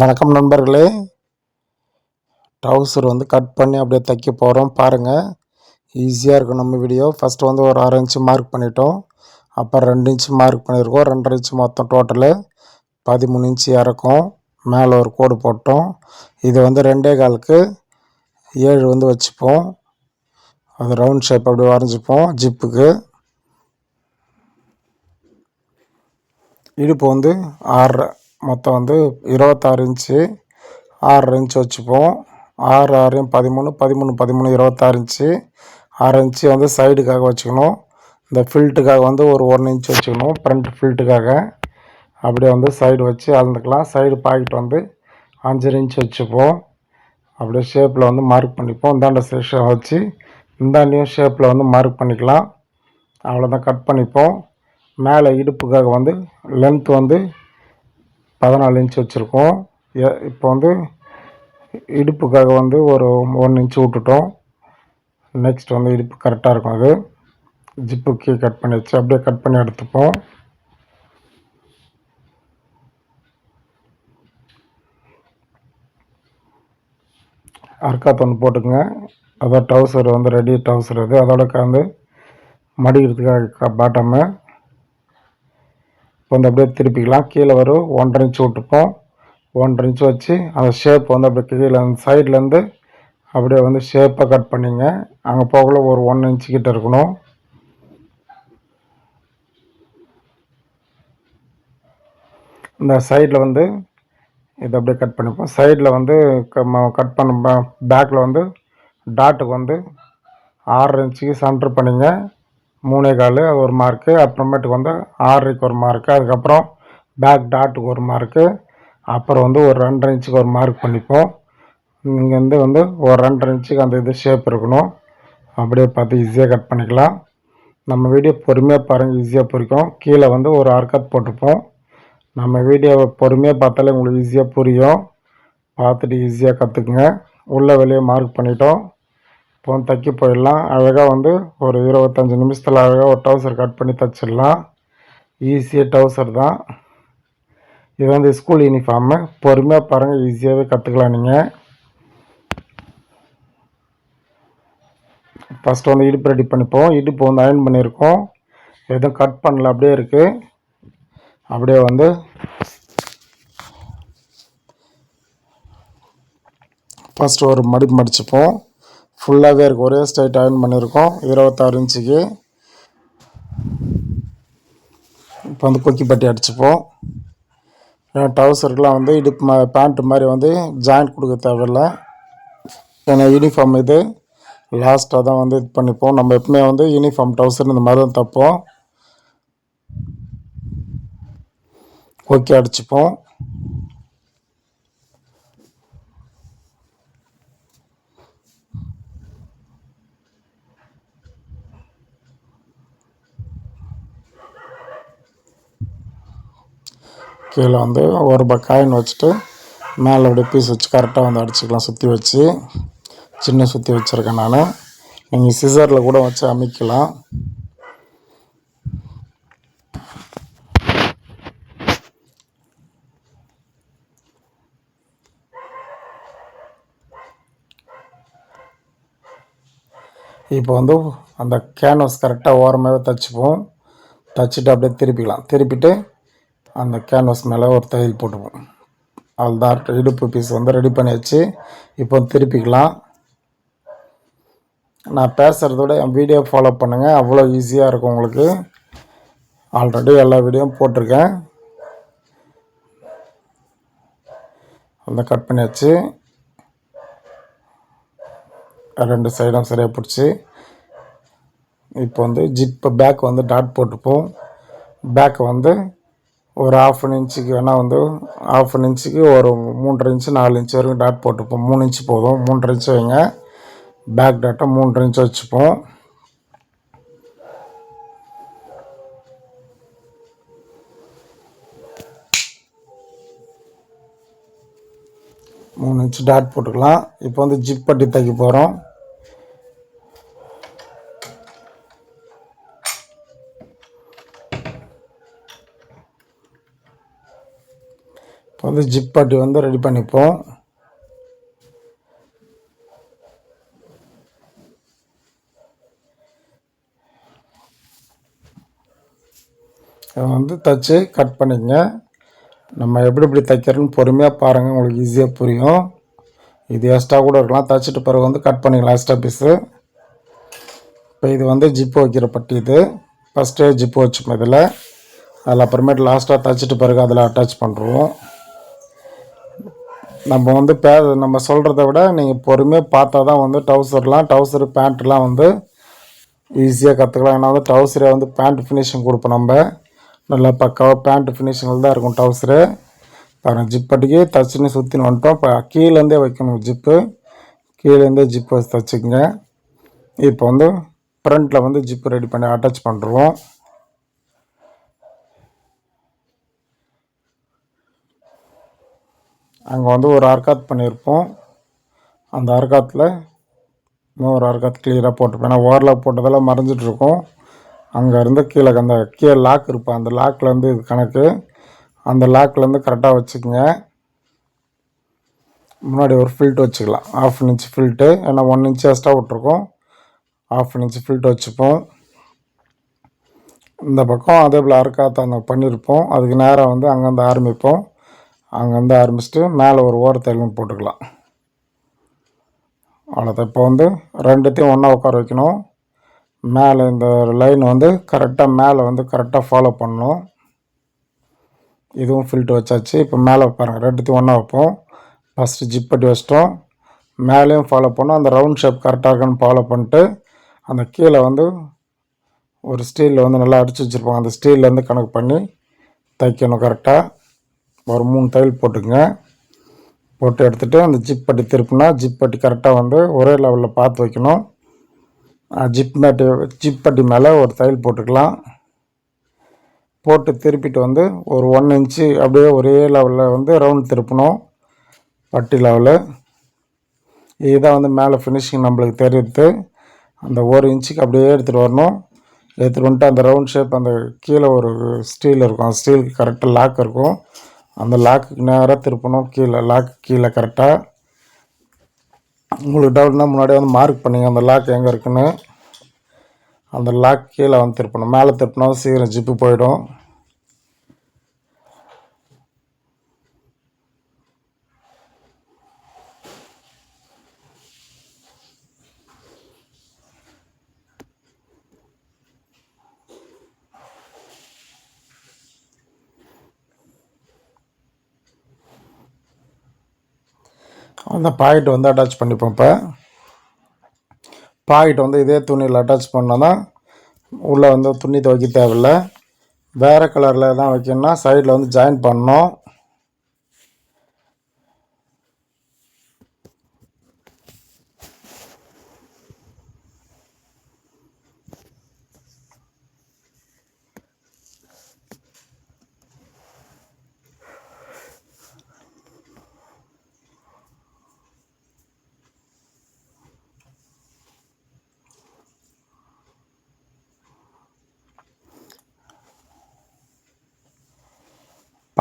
வணக்கம் நண்பர்களே. ட்ரௌசர் வந்து கட் பண்ணி அப்படியே தைக்க போகிறோம் பாருங்கள் ஈஸியாக இருக்கும் நம்ம வீடியோ ஃபஸ்ட்டு வந்து ஒரு அரை இன்ச்சு மார்க் பண்ணிட்டோம். அப்புறம் ரெண்டு இன்ச்சு மார்க் பண்ணியிருக்கோம் ரெண்டரை இன்ச்சு மொத்தம் டோட்டலு பதிமூணு இன்ச்சு இறக்கும். மேலே ஒரு கோடு போட்டோம். இது வந்து ரெண்டே காலுக்கு ஏழு வந்து வச்சுப்போம். அது ரவுண்ட் ஷேப் அப்படி வரைஞ்சிப்போம். ஜிப்புக்கு. இடுப்பு வந்து ஆறரை மொத்தம் வந்து இருபத்தாறு இன்ச்சு ஆறரை இன்ச்சு வச்சுப்போம். ஆறு ஆறையும் பதிமூணு பதிமூணு பதிமூணு இருபத்தாறு இன்ச்சு. ஆறு இன்ச்சு வந்து சைடுக்காக வச்சுக்கணும். இந்த ஃபில்ட்டுக்காக வந்து ஒரு ஒன்று இன்ச் வச்சுக்கணும் ஃப்ரண்ட் ஃபில்ட்டுக்காக அப்படியே வந்து சைடு வச்சு அளந்துக்கலாம். சைடு பாக்கெட் வந்து அஞ்சரை இன்ச் வச்சுப்போம். அப்படியே ஷேப்பில் வந்து மார்க் பண்ணிப்போம். இந்தாண்ட செஷன் வச்சு இந்தாண்டையும் ஷேப்பில் வந்து மார்க் பண்ணிக்கலாம். அவ்வளோதான் கட் பண்ணிப்போம். மேலே இடுப்புக்காக வந்து லென்த் வந்து பதினாலு இன்ச் வச்சுருக்கோம். இப்போ வந்து இடுப்புக்காக வந்து ஒரு ஒன் இன்ச் விட்டுட்டோம். நெக்ஸ்ட் வந்து இடுப்பு கரெக்டாக இருக்கும் அது. ஜிப்புக்கு கட் பண்ணி வச்சு அப்படியே கட் பண்ணி எடுத்துப்போம். அர்க்காத் ஒன்று போட்டுக்கோங்க. அதான் டவுசர் வந்து ரெடி டவுசர் அது. அதோட கலந்து மடிக்கிறதுக்காக பாட்டமு வந்து அப்படியே திருப்பிக்கலாம். கீழே வரும் ஒன்றரை இன்ச்சு விட்டுப்போம் ஒன்றரை இன்ச்சு வச்சு அந்த ஷேப் வந்து அப்படியே கீழே அந்த சைட்லேருந்து அப்படியே வந்து ஷேப்பாக கட் பண்ணிங்க. அங்கே போகல ஒரு ஒன் இன்ச்சு கிட்ட இருக்கணும். இந்த சைடில் வந்து இதை அப்படியே கட் பண்ணிப்போம். சைடில் வந்து கட் பண்ண பேக்கில் வந்து டாட்டுக்கு வந்து ஆறு இன்ச்சுக்கு சென்டர் பண்ணிங்க. மூணே கால் ஒரு மார்க்கு அப்புறமேட்டுக்கு வந்து ஆறரைக்கு ஒரு மார்க்கு அதுக்கப்புறம் பேக் டாட்டுக்கு ஒரு மார்க்கு அப்புறம் வந்து ஒரு ரெண்டரை இன்ச்சுக்கு ஒரு மார்க் பண்ணிப்போம். இங்கேருந்து வந்து ஒரு ரெண்டரை இன்ச்சுக்கு அந்த இது ஷேப் இருக்கணும். அப்படியே பார்த்து ஈஸியாக கட் பண்ணிக்கலாம். நம்ம வீடியோ பொறுமையாக பாருங்கள் ஈஸியாக பிடிக்கும் கீழே வந்து ஒரு ஆர்கட் போட்டுப்போம் நம்ம வீடியோவை பொறுமையாக பார்த்தாலே உங்களுக்கு ஈஸியாக புரியும். பார்த்துட்டு ஈஸியாக கற்றுக்குங்க உள்ளே வெளியே மார்க் பண்ணிட்டோம். இப்போ தைக்க போயிடலாம். அழகாக வந்து ஒரு இருபத்தஞ்சி நிமிஷத்தில் அழகாக ஒரு டவுசர் கட் பண்ணி தைச்சிடலாம். ஈஸியாக டவுசர் தான். இது வந்து ஸ்கூல் யூனிஃபார்மு பொறுமையாக பாருங்கள் ஈஸியாகவே கற்றுக்கலாம் நீங்கள் ஃபஸ்ட்டு வந்து இடுப்பு ரெடி பண்ணிப்போம். இடுப்பு வந்து அயன் பண்ணியிருக்கோம். எதுவும் கட் பண்ணல அப்படியே இருக்குது அப்படியே வந்து ஃபஸ்ட்டு ஒரு மடி மடிச்சுப்போம். ஃபுல்லாகவே இருக்குது ஒரே ஸ்ட்ரைட் அயன் பண்ணியிருக்கோம் இருபத்தாறு இன்ச்சுக்கு. இப்போ வந்து கொக்கி பட்டி அடிச்சுப்போம். ஏன்னா டவுசருக்குலாம் வந்து இடுப்பு மா பேண்ட்டு மாதிரி வந்து ஜாயிண்ட் கொடுக்க தேவையில்லை. ஏன்னா யூனிஃபார்ம் இது. லாஸ்ட்டாக தான் வந்து இது பண்ணிப்போம். நம்ம எப்பவுமே வந்து யூனிஃபார்ம் டவுசர் இந்த மாதிரி தான் தைப்போம். கொக்கி அடிச்சுப்போம். கீழே வந்து ஒரு ரூபாய் காயின் வச்சுட்டு மேலே அப்படியே பீஸ் வச்சு கரெக்டாக வந்து அடிச்சுக்கலாம் சுற்றி வச்சு. சின்ன சுற்றி வச்சுருக்கேன் நான். நீங்கள் சிசரில் கூட வச்சு அமைக்கலாம். இப்போ வந்து அந்த கேன்வாஸ் கரெக்டாக ஓரமாகவே தைச்சிப்போம். தைச்சிட்டு அப்படியே திருப்பிக்கலாம். திருப்பிட்டு அந்த கேன்வாஸ் மேலே ஒரு தையல் போட்டுப்போம். அதுதான் இடுப்பு பீஸ் வந்து ரெடி பண்ணியாச்சு இப்போ திருப்பிக்கலாம். நான் பேசுகிறதோட என் வீடியோ ஃபாலோ பண்ணுங்கள் அவ்வளோ ஈஸியாக இருக்கும் உங்களுக்கு. ஆல்ரெடி எல்லா வீடியோவும் போட்டிருக்கேன். அந்த கட் பண்ணியாச்சு ரெண்டு சைடும் சரியாக பிடிச்சி இப்போ வந்து ஜிப்பு பேக் வந்து டாட் போட்டுப்போம். பேக்கை வந்து ஒரு ஆஃப் அன் இன்ச்சுக்கு வேணால் வந்து ஆஃப் அன் இன்ச்சுக்கு ஒரு மூன்றரை இன்ச்சு நாலு இன்ச்சு வரைக்கும் டாட் போட்டுப்போம். மூணு இன்ச்சு போதும். மூன்றரை இன்ச்சு வைங்க. பேக் டாட்டை மூன்றரை இன்ச்சு வச்சுப்போம். மூணு இன்ச்சு டாட் போட்டுக்கலாம். இப்போ வந்து ஜிப் பட்டி தைக்க போகிறோம் இப்போ வந்து ஜிப் பட்டி வந்து ரெடி பண்ணிப்போம். இதை வந்து தச்சு கட் பண்ணிக்கங்க. நம்ம எப்படி எப்படி தைக்கிறோன்னு பொறுமையாக பாருங்கள் உங்களுக்கு ஈஸியாக புரியும். இது எக்ஸ்ட்ரா கூட இருக்கலாம். தைச்சிட்டு பிறகு வந்து கட் பண்ணிக்கலாம் எக்ஸ்ட்ரா பீஸு இப்போ இது வந்து ஜிப்பு வைக்கிற பட்டி இது. ஃபஸ்ட்டு ஜிப்பு வச்சுப்போம் இதில். அதில் அப்புறமேட்டு லாஸ்ட்டாக தைச்சிட்டு பிறகு அதில் அட்டாச் பண்ணுறோம் நம்ம வந்து பே நம்ம சொல்கிறத விட நீங்கள் பொறுமையாக பார்த்தா தான் வந்து டவுசர்லாம் டவுசரு பேண்ட்லாம் வந்து ஈஸியாக கற்றுக்கலாம் ஏன்னா வந்து டவுசரே வந்து பேண்ட் ஃபினிஷிங் கொடுப்போம் நம்ம. நல்லா பக்காவாக பேண்ட் ஃபினிஷிங்கில் தான் இருக்கும் டவுசரு பாருங்கள் ஜிப்பட்டிக்கு தச்சுன்னு சுற்றின்னு வந்துட்டோம். இப்போ கீழேருந்தே வைக்கணும் ஜிப்பு கீழேருந்தே ஜிப்பு வச்சு தச்சுக்கங்க. இப்போ வந்து ஃப்ரண்ட்டில் வந்து ஜிப்பு ரெடி பண்ணி அட்டாச் பண்ணுறோம் அங்கே வந்து ஒரு ஆர்காத் பண்ணியிருப்போம் அந்த அர்க்காத்தில் இன்னொரு ஆர்காத் கிளியராக போட்டிருப்போம். ஏன்னா ஓவர்லாக் போட்டதெல்லாம் மறைஞ்சிட்ருக்கும் அங்கேருந்து கீழே அந்த கீழே லாக் இருப்போம் அந்த லாக்லேருந்து இது கணக்கு. அந்த லாக்லேருந்து கரெக்டாக வச்சுக்கோங்க. முன்னாடி ஒரு ஃபில்ட் வச்சுக்கலாம். ஆஃப் இன்ச் ஃபில்ட்டு ஏன்னா ஒன் இன்ச் எக்ஸ்ட்ரா விட்ருக்கோம் ஆஃப் இன்ச் ஃபில்ட் வச்சுப்போம். இந்த பக்கம் அதே போல் அறுக்காத்த அந்த பண்ணியிருப்போம் அதுக்கு நேராக வந்து அங்கேருந்து ஆரம்பிப்போம். அங்கேருந்து ஆரம்பிச்சுட்டு மேலே ஒரு ஓரத்தையும் போட்டுக்கலாம். அவ்வளோதான். இப்போ வந்து ரெண்டுத்தையும் ஒன்றா உட்கார வைக்கணும். மேலே இந்த லைன் வந்து கரெக்டாக மேலே வந்து கரெக்டாக ஃபாலோ பண்ணணும். இதுவும் ஃபில்ட்டு வச்சாச்சு. இப்போ மேலே பாருங்கள் ரெண்டுத்தையும் ஒன்றா வைப்போம். ஃபஸ்ட்டு ஜிப் பட்டி வச்சிட்டோம். மேலேயும் ஃபாலோ பண்ணோம் அந்த ரவுண்ட் ஷேப் கரெக்டாக இருக்கான்னு ஃபாலோ பண்ணிட்டு அந்த கீழே வந்து ஒரு ஸ்டீலில் வந்து நல்லா அடித்து வச்சுருப்போம் அந்த ஸ்டீல்லேருந்து கணக்கு பண்ணி தைக்கணும் கரெக்டாக ஒரு மூணு தையல் போட்டுங்க போட்டு எடுத்துகிட்டு அந்த ஜிப் பட்டி திருப்பினா ஜிப் பட்டி கரெக்டாக வந்து ஒரே லெவலில் பார்த்து வைக்கணும். ஜிப் மேட்டு ஜிப் பட்டி மேலே ஒரு தையல் போட்டுக்கலாம். போட்டு திருப்பிட்டு வந்து ஒரு ஒன் இன்ச்சு அப்படியே ஒரே லெவலில் வந்து ரவுண்ட் திருப்பணும். பட்டி லெவலு இதுதான் வந்து மேலே ஃபினிஷிங் நம்மளுக்கு தெரியுது. அந்த ஒரு இன்ச்சுக்கு அப்படியே எடுத்துகிட்டு வரணும். எடுத்துகிட்டு வந்துட்டு அந்த ரவுண்ட் ஷேப் அந்த கீழே ஒரு ஸ்டீல் இருக்கும். அந்த ஸ்டீலுக்கு கரெக்டாக லாக் இருக்கும். அந்த லாக்குக்கு நேராக திருப்பணும். கீழே லாக்கு கீழே கரெக்டாக உங்களுக்கு டவுட்னா முன்னாடியே வந்து மார்க் பண்ணிங்க. அந்த லாக் எங்கே இருக்குன்னு. அந்த லாக் கீழே வந்து திருப்பணும். மேலே திருப்பினா சீக்கிரம் ஜிப்பு போயிடும். அந்த பாக்கெட் வந்து அட்டாச் பண்ணிப்போம் இப்போ. பாக்கெட் வந்து இதே துணியில் அட்டாச் பண்ணால் தான் உள்ளே வந்து துணி துவைக்க தேவையில்ல. வேறு கலரில் தான் வைக்கணும்னா சைடில் வந்து ஜாயின் பண்ணணும்.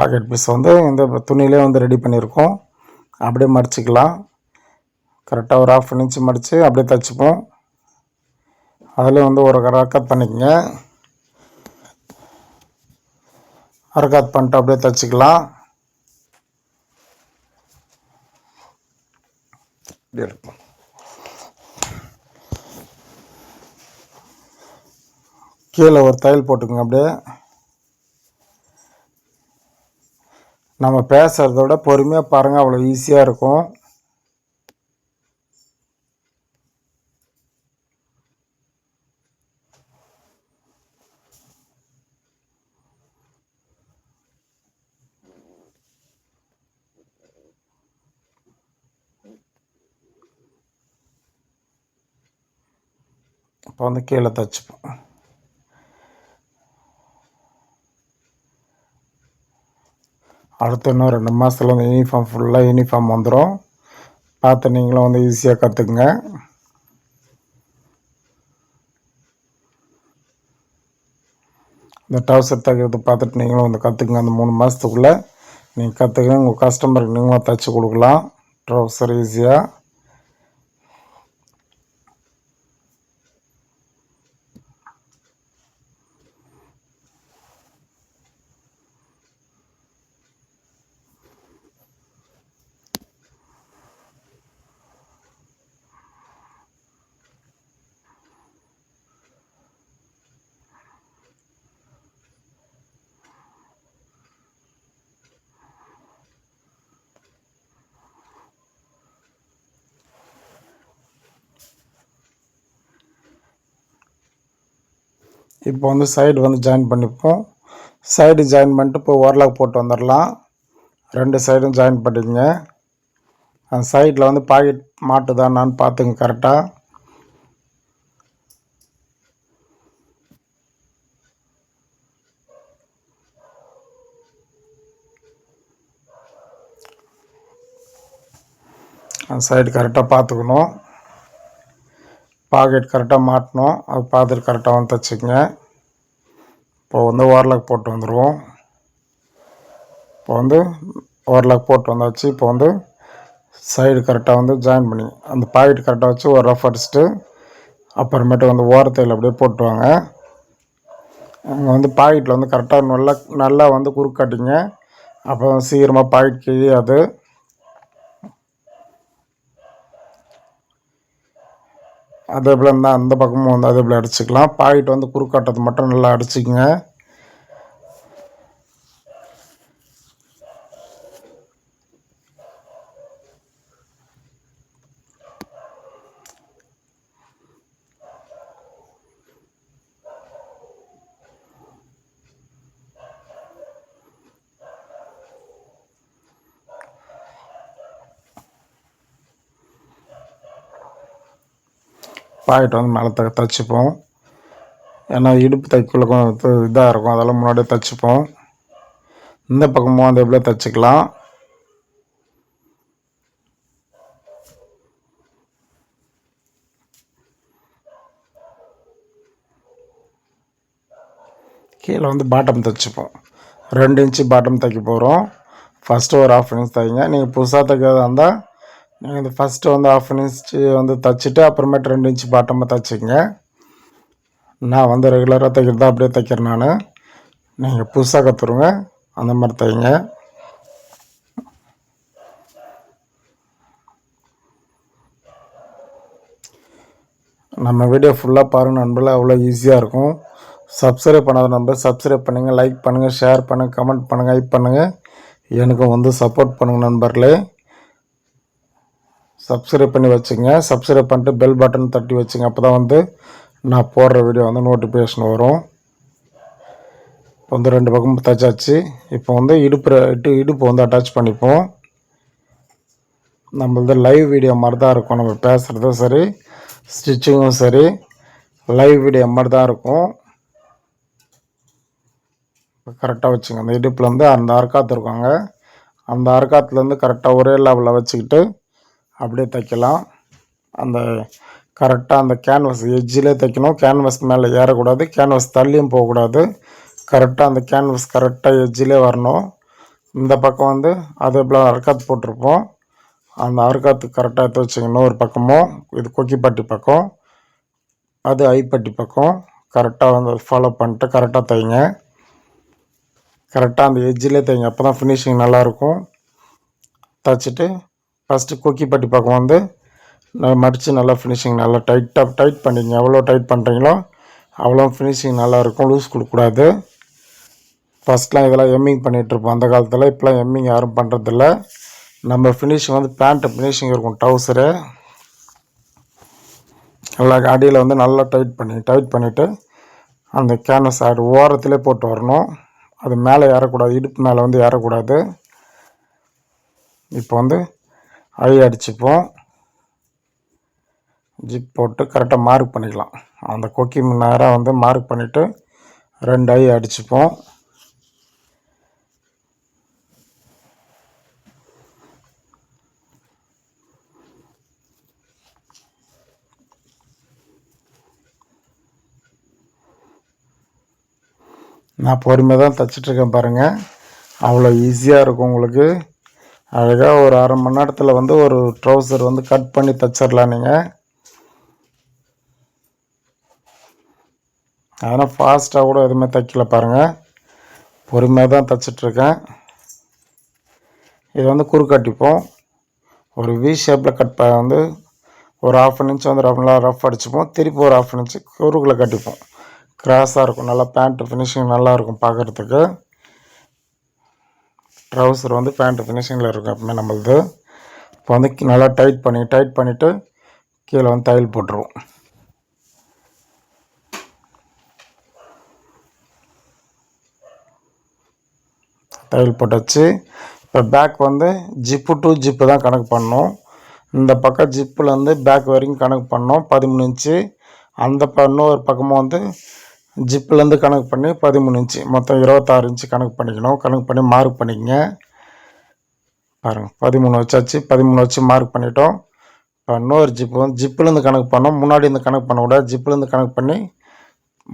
பாக்கெட் பீஸ் வந்து இந்த துணியிலே வந்து ரெடி பண்ணியிருக்கோம். அப்படியே மடிச்சிக்கலாம். கரெக்டாக ஒரு ஆஃப் இன்ச்சு மடித்து அப்படியே தைச்சிப்போம். அதில் வந்து ஒரு அரக்காத் பண்ணிக்கங்க. அரக்காத் பண்ணிட்டு அப்படியே தைச்சிக்கலாம். கீழே ஒரு தையல் போட்டுக்கோங்க அப்படியே. நம்ம பேசுகிறத விட பொறுமையாக பாருங்கள் அவ்வளோ ஈஸியாக இருக்கும். இப்போ வந்து கீழே தச்சுப்போம். அடுத்து இன்னும் ரெண்டு மாதத்தில் வந்து யூனிஃபார்ம் ஃபுல்லாக யூனிஃபார்ம் வந்துடும் பார்த்து நீங்களும் வந்து ஈஸியாக கற்றுக்குங்க இந்த டவுசர் தைக்கிறது பார்த்துட்டு நீங்களும் வந்து கற்றுக்குங்க அந்த மூணு மாதத்துக்குள்ளே நீங்கள் கற்றுக்க உங்கள் கஸ்டமருக்கு நீங்களும் தைச்சி கொடுக்கலாம். ட்ரௌசர் ஈஸியாக இப்போ வந்து சைடு வந்து ஜாயின் பண்ணிப்போம். சைடு ஜாயின் பண்ணிட்டு இப்போ ஓரலாக் போட்டு வந்துடலாம் ரெண்டு சைடும் ஜாயின் பண்ணிக்கங்க. அந்த சைடில் வந்து பாக்கெட் மாட்டுதான்னு பார்த்துங்க கரெக்டாக அந்த சைடு கரெக்டாக பார்த்துக்கணும். பாக்கெட் கரெக்டாக மாட்டணும். அது பார்த்துட்டு கரெக்டாக வந்து தைச்சிக்கங்க இப்போ வந்து ஓரலாக் போட்டு வந்துடுவோம் இப்போ வந்து ஓரலாக் போட்டு வந்தாச்சு. இப்போ வந்து சைடு கரெக்டாக வந்து ஜாயின் பண்ணி அந்த பாக்கெட் கரெக்டாக வச்சு ஒரு ரஃப் அடிச்சுட்டு அப்புறமேட்டு வந்து ஓரத்தையில் அப்படியே போட்டுவாங்க அங்கே வந்து பாக்கெட்டில் வந்து கரெக்டாக நல்லா நல்லா வந்து குறுக்காட்டிங்க. அப்போ சீக்கிரமாக பாக்கெட் கிழியாது அதே போல் இருந்தால் அந்த பக்கமும் வந்து அதே போல் அடிச்சுக்கலாம். பாக்கெட் வந்து குறுக்காட்டது மட்டும் நல்லா அடிச்சுக்குங்க. பாக்கெட் வந்து மேலே த தைச்சிப்போம். ஏன்னா இடுப்பு தைக்குள்ள கொஞ்சம் இதாக இருக்கும். அதெல்லாம் முன்னாடியே தைச்சிப்போம். இந்த பக்கமும் அந்த எப்படியே தைச்சிக்கலாம். கீழே வந்து பாட்டம் தைச்சிப்போம். ரெண்டு இன்ச்சு பாட்டம் தைக்க போகிறோம் ஃபஸ்ட்டு ஒரு ஆஃப் இன்ச் தைங்க. நீங்கள் புதுசாக தைக்கிறதா இருந்தால் நீங்கள் இந்த ஃபஸ்ட்டு வந்து ஆஃப் இன்ச்சு வந்து தைச்சிட்டு அப்புறமேட்டு ரெண்டு இன்ச்சு பாட்டமாக தைச்சிங்க நான் வந்து ரெகுலராக தைக்கிறதா அப்படியே தைக்கிறேன் நான். நீங்கள் புதுசாக கற்றுருங்க அந்த மாதிரி தைங்க. நம்ம வீடியோ ஃபுல்லாக பாருங்கள் நண்பர்களே அவ்வளோ ஈஸியாக இருக்கும். சப்ஸ்கிரைப் பண்ணாத நண்பர் சப்ஸ்கிரைப் பண்ணுங்கள் லைக் பண்ணுங்கள் ஷேர் பண்ணுங்கள் கமெண்ட் பண்ணுங்கள் ஹைப் பண்ணுங்கள் எனக்கும் வந்து சப்போர்ட் பண்ணுங்கள் நண்பர்களே. சப்ஸ்கிரைப் பண்ணி வச்சுங்க. சப்ஸ்கிரைப் பண்ணிட்டு பெல் பட்டன் தட்டி வச்சுங்க. அப்போ தான் வந்து நான் போடுற வீடியோ வந்து நோட்டிஃபிகேஷன் வரும். இப்போ வந்து ரெண்டு பக்கம் தச்சாச்சு இப்போ வந்து இடுப்பு இட்டு இடுப்பு வந்து அட்டாச் பண்ணிப்போம். நம்மளது லைவ் வீடியோ மாதிரி தான் இருக்கும். நம்ம பேசுகிறதும் சரி ஸ்டிச்சிங்கும் சரி லைவ் வீடியோ மாதிரி தான் இருக்கும் கரெக்டாக வச்சுங்க. அந்த இடுப்பில் வந்து அந்த அர்க்காத்து இருக்காங்க. அந்த அர்க்காத்துலேருந்து கரெக்டாக ஒரே லெவலில் வச்சுக்கிட்டு அப்படியே தைக்கலாம். அந்த கரெக்டாக அந்த கேன்வஸ் எஜ்ஜிலே தைக்கணும். கேன்வஸ் மேலே ஏறக்கூடாது. கேன்வஸ் தள்ளியும் போகக்கூடாது. கரெக்டாக அந்த கேன்வஸ் கரெக்டாக எஜ்ஜிலே வரணும். இந்த பக்கம் வந்து அதே போல் அர்க்காத்து போட்டிருப்போம். அந்த அர்க்காத்து கரெக்டாக எடுத்து வச்சுக்கணும். ஒரு பக்கமும் இது கொக்கிப்பட்டி பக்கம். அது ஐப்பட்டி பக்கம். கரெக்டாக வந்து ஃபாலோ பண்ணிட்டு கரெக்டாக தைங்க. கரெக்டாக அந்த எஜ்ஜிலே தைங்க. அப்போ தான் ஃபினிஷிங் நல்லாயிருக்கும் தைச்சிட்டு ஃபஸ்ட்டு கொக்கி பட்டி பக்கம் வந்து மடித்து நல்லா ஃபினிஷிங் நல்லா டைட்டாக டைட் பண்ணிங்க எவ்வளோ டைட் பண்ணுறீங்களோ அவ்வளோ ஃபினிஷிங் நல்லாயிருக்கும் லூஸ் கொடுக்கக்கூடாது ஃபஸ்ட்லாம் இதெல்லாம் எம்மிங் பண்ணிகிட்ருப்போம் அந்த காலத்தில் இப்போலாம் எம்மிங் யாரும் பண்ணுறதில்ல நம்ம ஃபினிஷிங் வந்து பேண்ட்டு ஃபினிஷிங் இருக்கும். டவுசரு நல்லா அடியில் வந்து நல்லா டைட் பண்ணி டைட் பண்ணிவிட்டு அந்த கேன்வஸ் ஆடு ஓரத்திலே போட்டு வரணும். அது மேலே ஏறக்கூடாது. இடுப்பு மேலே வந்து ஏறக்கூடாது. இப்போ வந்து அழி அடிச்சுப்போம். ஜிப் போட்டு கரெக்டாக மார்க் பண்ணிக்கலாம். அந்த கொக்கி நேராக வந்து மார்க் பண்ணிவிட்டு ரெண்டு ஐ அடிச்சுப்போம். நான் பொறுமையாக தான் தைச்சிட்ருக்கேன் பாருங்கள் அவ்வளோ ஈஸியாக இருக்கும் உங்களுக்கு. அழகாக ஒரு அரை மணி நேரத்தில் வந்து ஒரு ட்ரௌசர் வந்து கட் பண்ணி தச்சிடலாம் நீங்கள் அதனால் ஃபாஸ்ட்டாக கூட எதுவுமே தைக்கல பாருங்கள் பொறுமையாக தான் தைச்சிட்ருக்கேன் இது வந்து குறுக்கட்டிப்போம் ஒரு வி ஷேப்பில் கட் ப வந்து ஒரு ஆஃப் அன் இன்ச் வந்து நல்லா ரஃப் அடிச்சுப்போம். திருப்பி ஒரு ஆஃப் அன் இன்ச்சு குறுக்கில் கட்டிப்போம். கிராஸாக இருக்கும். நல்லா பேண்ட்டு ஃபினிஷிங் நல்லாயிருக்கும் பார்க்குறதுக்கு ட்ரௌசர் வந்து பேண்ட்டு ஃபினிஷிங்கில் இருக்கும். எப்பவுமே நம்மளது. இப்போ வந்து நல்லா டைட் பண்ணி டைட் பண்ணிவிட்டு கீழே வந்து தையல் போட்டுருவோம். தையல் போட்டாச்சு. இப்போ பேக் வந்து ஜிப்பு டு ஜிப்பு தான் கணக்கு பண்ணோம். இந்த பக்கம் ஜிப்புலேருந்து பேக் வரைக்கும் கணக்கு பண்ணோம். பதிமூணு இன்ச்சு அந்த ப இன்னொரு பக்கமும் வந்து ஜிப்புலேருந்து கணக்கு பண்ணி பதிமூணு இன்ச்சு மொத்தம் இருபத்தாறு இன்ச்சு கணக்கு பண்ணிக்கணும். கணக்கு பண்ணி மார்க் பண்ணிக்கங்க. பாருங்கள் பதிமூணு வச்சாச்சு. பதிமூணு வச்சு மார்க் பண்ணிட்டோம். இப்போ இன்னொரு ஜிப்பு வந்து ஜிப்புலேருந்து கணக்கு பண்ணோம். முன்னாடி இருந்து கணக்கு பண்ணக்கூடாது ஜிப்புலேருந்து கணக்கு பண்ணி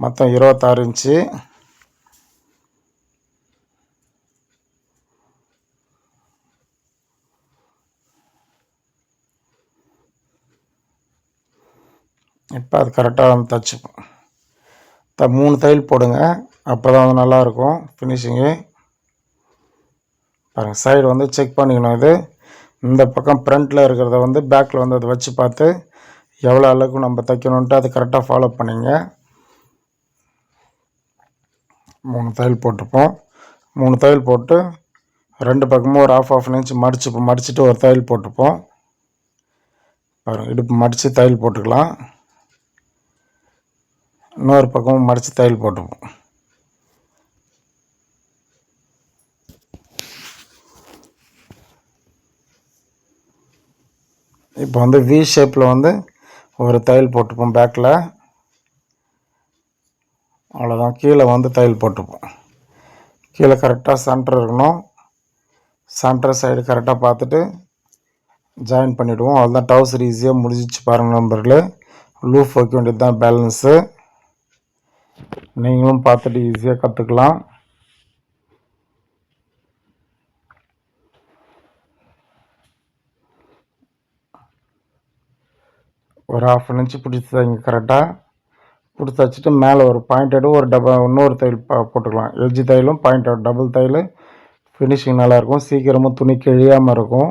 மொத்தம் இருபத்தாறு இன்ச்சு. இப்போ அது கரெக்டாக வந்து தச்சுப்போம். த மூணு தையல் போடுங்க. அப்போ தான் வந்து நல்லாயிருக்கும் ஃபினிஷிங்கு பாருங்கள் சைடு வந்து செக் பண்ணிக்கணும் இது. இந்த பக்கம் ஃப்ரண்ட்டில் இருக்கிறத வந்து பேக்கில் வந்து அதை வச்சு பார்த்து எவ்வளோ அளவுக்கு நம்ம தைக்கணுன்ட்டு அதை கரெக்டாக ஃபாலோ பண்ணிங்க. மூணு தையல் போட்டிருப்போம். மூணு தையல் போட்டு ரெண்டு பக்கமும் ஒரு ஆஃப் ஆஃப் இன்ச் மடிச்சு மடிச்சுட்டு ஒரு தையல் போட்டுப்போம் பாருங்கள் இடுப்பு மடித்து தையல் போட்டுக்கலாம். இன்னொரு பக்கமும் மடித்து தையல் போட்டுப்போம். இப்போ வந்து வி ஷேப்பில் வந்து ஒரு தையல் போட்டுப்போம் பேக்கில் அவ்வளோதான் கீழே வந்து தையல் போட்டுப்போம். கீழே கரெக்டாக சென்டர் இருக்கணும். சென்டர் சைடு கரெக்டாக பார்த்துட்டு ஜாயின் பண்ணிவிடுவோம் அவ்வளோதான் டவுசர் ஈஸியாக முடிஞ்சிச்சு பாருங்கள் நம்பரில் லூஃப் வைக்க வேண்டியது தான் பேலன்ஸு நீங்களும் பார்த்துட்டு ஈஸியாக கற்றுக்கலாம் ஒரு ஆஃப் அன் இன்ச்சு பிடிச்சி இங்கே கரெக்டாக பிடிச்சி வச்சுட்டு மேலே ஒரு பாயிண்ட் ஒரு டபுள் இன்னொரு தையல் போட்டுக்கலாம். எஜ்ஜி தையலும் பாயிண்ட் டபுள் தையல். ஃபினிஷிங் நல்லாயிருக்கும் சீக்கிரமாக துணி கிழியாமல் இருக்கும்.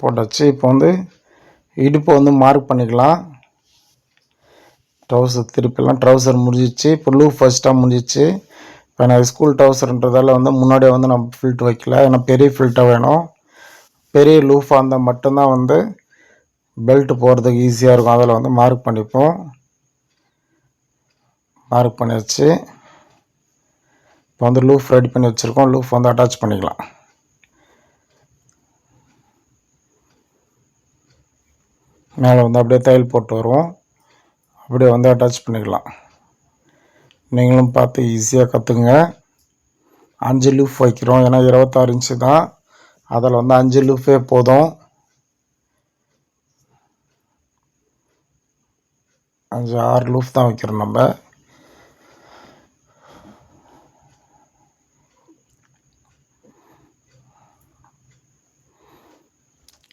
போட்டாச்சு. இப்போ வந்து இடுப்பை வந்து மார்க் பண்ணிக்கலாம். ட்ரௌசர் திருப்பிலாம் ட்ரௌசர் முடிஞ்சிச்சு. இப்போ லூ ஃபஸ்ட்டாக முடிஞ்சிச்சு. இப்போ நான் ஸ்கூல் ட்ரௌசர்ன்றதால வந்து முன்னாடியே வந்து நம்ம ஃபில்ட் வைக்கல. ஏன்னா பெரிய ஃபில்ட்டாக வேணும். பெரிய லூஃபாக இருந்தால் மட்டும்தான் வந்து பெல்ட் போகிறதுக்கு ஈஸியாக இருக்கும். அதில் வந்து மார்க் பண்ணிப்போம். மார்க் பண்ணியாச்சு. இப்போ வந்து லூஃப் ரெடி பண்ணி வச்சுருக்கோம். லூஃப் வந்து அட்டாச் பண்ணிக்கலாம். மேலே வந்து அப்படியே தையல் போட்டு வருவோம். அப்படியே வந்து அட்டாச் பண்ணிக்கலாம். நீங்களும் பார்த்து ஈஸியாக கற்றுங்க அஞ்சு லூஃப் வைக்கிறோம். ஏன்னா இருபத்தாறு இன்ச்சு தான். அதில் வந்து அஞ்சு லூஃபே போதும். அஞ்சு ஆறு லூஃப் தான் வைக்கிறோம் நம்ம.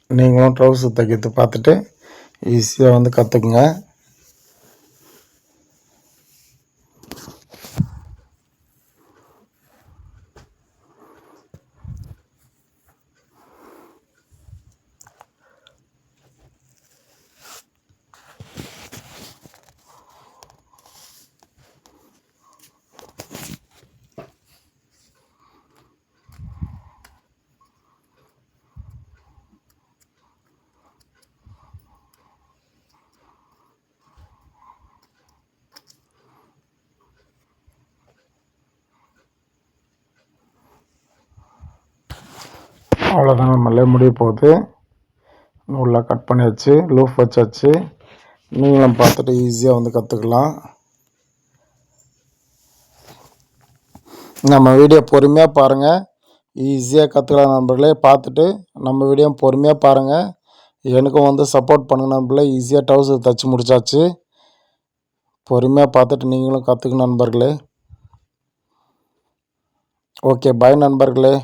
நீங்களும் ட்ரௌசர் தைக்கிறது பார்த்துட்டு ஈஸியாக வந்து கற்றுக்குங்க அவ்வளோதான் நம்மளே முடிய போகுது. நூலாக கட் பண்ணியாச்சு. லூஃப் வச்சாச்சு. நீங்களும் பார்த்துட்டு ஈஸியாக வந்து கற்றுக்கலாம் நம்ம வீடியோ பொறுமையாக பாருங்கள் ஈஸியாக கற்றுக்கலாம் நண்பர்களே. பார்த்துட்டு நம்ம வீடியோ பொறுமையாக பாருங்கள் எனக்கும் வந்து சப்போர்ட் பண்ணுங்க நண்பர்களே. ஈஸியாக டவுசர் தைச்சி முடிச்சாச்சு. பொறுமையாக பார்த்துட்டு நீங்களும் கற்றுக்கணும் நண்பர்களே. ஓகே பாய் நண்பர்களே.